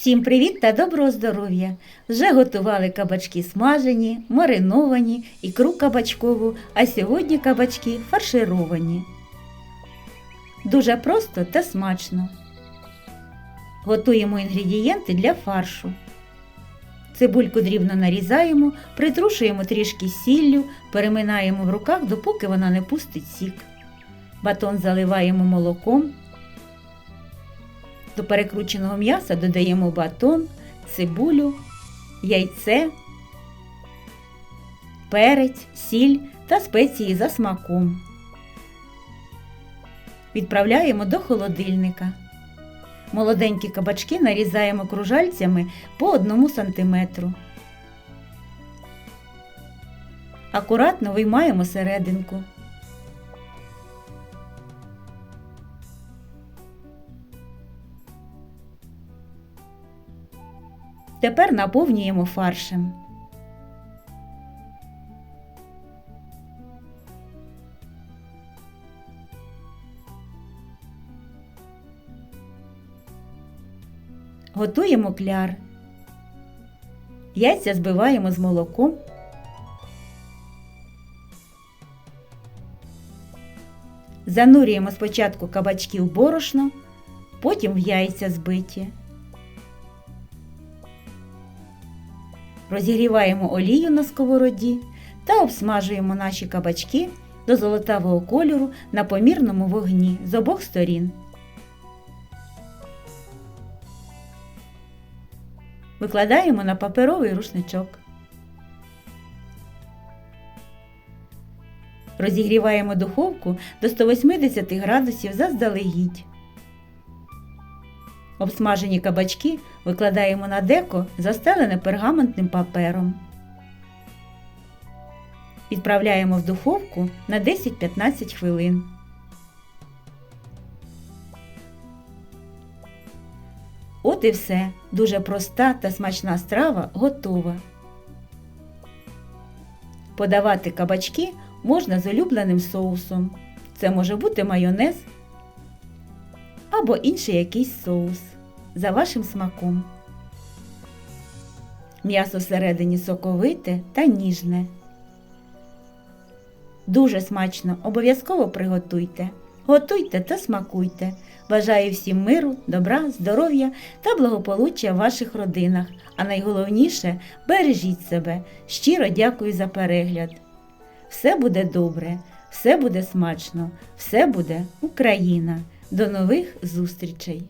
Всім привіт та доброго здоров'я! Вже готували кабачки смажені, мариновані, ікру кабачкову, а сьогодні кабачки фаршировані. Дуже просто та смачно. Готуємо інгредієнти для фаршу. Цибульку дрібно нарізаємо, притрушуємо трішки сіллю, переминаємо в руках, допоки вона не пустить сік. Батон заливаємо молоком. До перекрученого м'яса додаємо батон, цибулю, яйце, перець, сіль та спеції за смаком. Відправляємо до холодильника. Молоденькі кабачки нарізаємо кружальцями по 1 см. Акуратно виймаємо серединку. Тепер наповнюємо фаршем. Готуємо кляр. Яйця збиваємо з молоком. Занурюємо спочатку кабачки в борошно, потім в яйця збиті. Розігріваємо олію на сковороді та обсмажуємо наші кабачки до золотавого кольору на помірному вогні з обох сторін. Викладаємо на паперовий рушничок. Розігріваємо духовку до 180 градусів заздалегідь. Обсмажені кабачки викладаємо на деко, застелене пергаментним папером. Відправляємо в духовку на 10-15 хвилин. От і все. Дуже проста та смачна страва готова. Подавати кабачки можна з улюбленим соусом. Це може бути майонез або інший якийсь соус за вашим смаком. М'ясо всередині соковите та ніжне. Дуже смачно, обов'язково приготуйте. Готуйте та смакуйте. Бажаю всім миру, добра, здоров'я та благополуччя в ваших родинах. А найголовніше бережіть себе. Щиро дякую за перегляд. Все буде добре, все буде смачно, все буде Україна. До нових зустрічей!